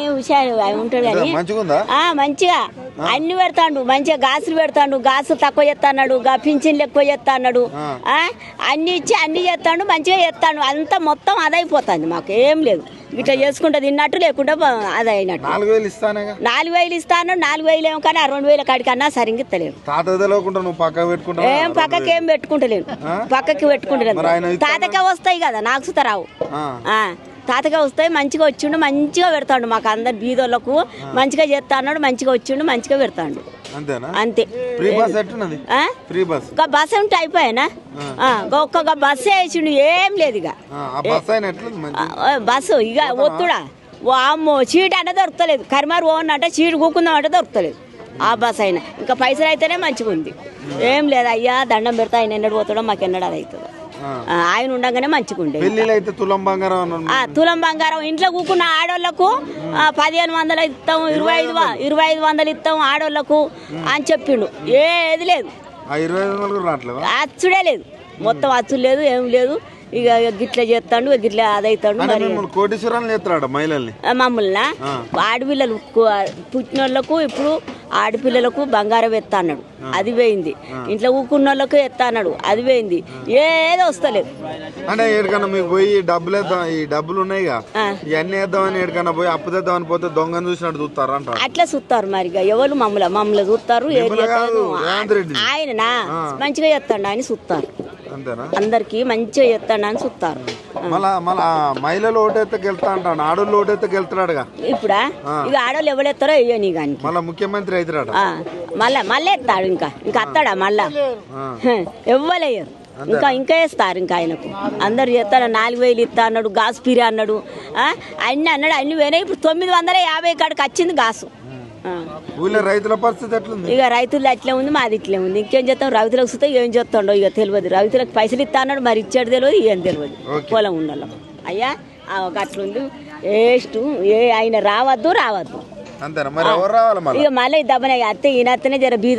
ఆయన హుషారు ఆయన ఉంటాడు కానీ. మంచిగా. అన్ని పెడతాడు మంచిగా గాసులు పెడతాడు గాసు తక్కువ చేస్తాడు పింఛన్లు ఎక్కువ చేస్తాడు ఆ. అన్ని ఇచ్చి అన్ని చేస్తాడు మంచిగా చేస్తాడు. అంతా మొత్తం అదైపోతుంది మాకు ఏం లేదు. ఇట్లా చేసుకుంటే తిన్నట్టు లేకుండా అది అయినట్టు నాలుగు వేలు ఇస్తానేగా? నాలుగు వేలు ఇస్తాను నాలుగు వేలు ఏమో కానీ ఆ రెండు వేల కాడికన్నా సరిగ్గా ఇస్తలేను ఏం పక్కకి ఏం పెట్టుకుంటలేను ఆ? పక్కకి పెట్టుకుంటలేను ఇస్తాడు. తాతకే వస్తాయి కదా నాకు సుత రావు. ఆ. ఆ, తాతగా వస్తాయి మంచిగా వచ్చిండు మంచిగా పెడతాడు మాకు అందరు బీదోళ్ళకు. మంచిగా చేస్తా అన్నాడు మంచిగా వచ్చిండు మంచిగా పెడతాడు. అంతే. Bus bus. ఒక బస్ ఉంటే అయిపోయానా? ఒక్కొక్క బస్సు వేసిండు ఏం లేదు ఇక. బస్ బస్సు ఇక ఒత్తుడా? అమ్మో చీట్ అంటే దొరకలేదు. కరిమారు ఓన్ అంటే చీటు కూకుందాం అంటే దొరకలేదు. ఆ బస్ అయినా. ఇంకా పైసలు అయితేనే మంచిగా ఉంది ఏం లేదు అయ్యా దండం పెడతా ఆయన ఎన్నడు పోతాడో మాకు ఎన్నడు అది అవుతుందో. ఆయన ఉండగానే మంచిగా ఉండే పెళ్ళిళ్ళు అయితే తులం బంగారం తులం బంగారం ఇంట్లో కూకున్న ఆడోళ్ళకు ఆ, పదిహేను వందలు ఇస్తాం ఇరవై ఐదు ఇరవై ఐదు వందలు ఇస్తాం ఆడోళ్ళకు అని చెప్పిండు. ఏది లేదు. అచ్చుడే లేదు. మొత్తం అచ్చుడు లేదు ఏం లేదు. ఇక గిట్ల చేస్తాడు గిట్ల అదైతాడు అంటే మరి మిమ్మల్ని కోటీశ్వరాలు చేస్తాడు మహిళల్ని? మమ్మల్ని? ఆడపిల్లలు పుట్టినోళ్ళకు ఇప్పుడు ఆడపిల్లలకు బంగారం ఎత్తా అన్నాడు అది పోయింది. ఇంట్లో ఊకున్న వాళ్ళకు ఎత్తా అన్నాడు అది పోయింది. ఏదో వస్తలేదు. అంటే ఏడికన్నా మీకు పోయి డబ్బులు ఈ డబ్బులు ఉన్నాయిగా. ఇవన్నీ వేద్దామని ఏడికన్నా పోయి అప్పు తెద్దామని పోతే దొంగను చూసినట్టు చూస్తారు అంటారు? అట్లా చూస్తారు మరి ఎవరు మమ్మల్ని మమ్మల్ని చూస్తారు ఆయననా? మంచిగా చేస్తాడు ఆయన చూస్తారు. అందరికి మంచిగా చేస్తాడు అని చూస్తారు. మళ్ళా మళ్ళా మహిళలు ఓటైతే గెలుతా అంటాడు ఆడోళ్ళు ఓటైతే గెలుతున్నాడుగా ఇప్పుడా? ఇక ఆడవాళ్ళు ఎవడెత్తారో వేయని కానీ మళ్ళా ముఖ్యమంత్రి అవుతాడు మళ్ళా మళ్ళీ ఎత్తాడు ఇంకా ఇంకా అత్తాడా మళ్ళా? ఇవ్వలేయరు ఇంకా ఇంకా వేస్తారు ఇంకా ఆయనకు. అందరు చేస్తాడు నాలుగు వేలు ఇస్తా అన్నాడు గాసు పీరి అన్నాడు అన్ని అన్నాడు అన్ని పోయినాయి. ఇప్పుడు తొమ్మిది వందల యాభై కాడికి వచ్చింది గాసు. ఊళ్ళో రైతుల పరిస్థితి ఎట్లుంది? ఇక రైతులు అట్లే ఉంది మాది ఇట్లే ఉంది. ఇంకేం చేస్తాం? రైతులకు చూస్తే ఏం చేస్తాడో ఇక తెలియదు. రైతులకు పైసలు ఇస్తా అన్నాడు మరి ఇచ్చాడు తెలియదు ఏం తెలియదు. పొలం ఉండాలి. అయ్యా ఒక అట్లుంది. వేస్ట్ ఏ ఆయన రావద్దు రావద్దు. అంతేనా? మరి ఎవరు రావాలి మళ్ళీ? ఇక మళ్ళీ దబ్బన అత్తే ఈయన అత్తనే జర బీద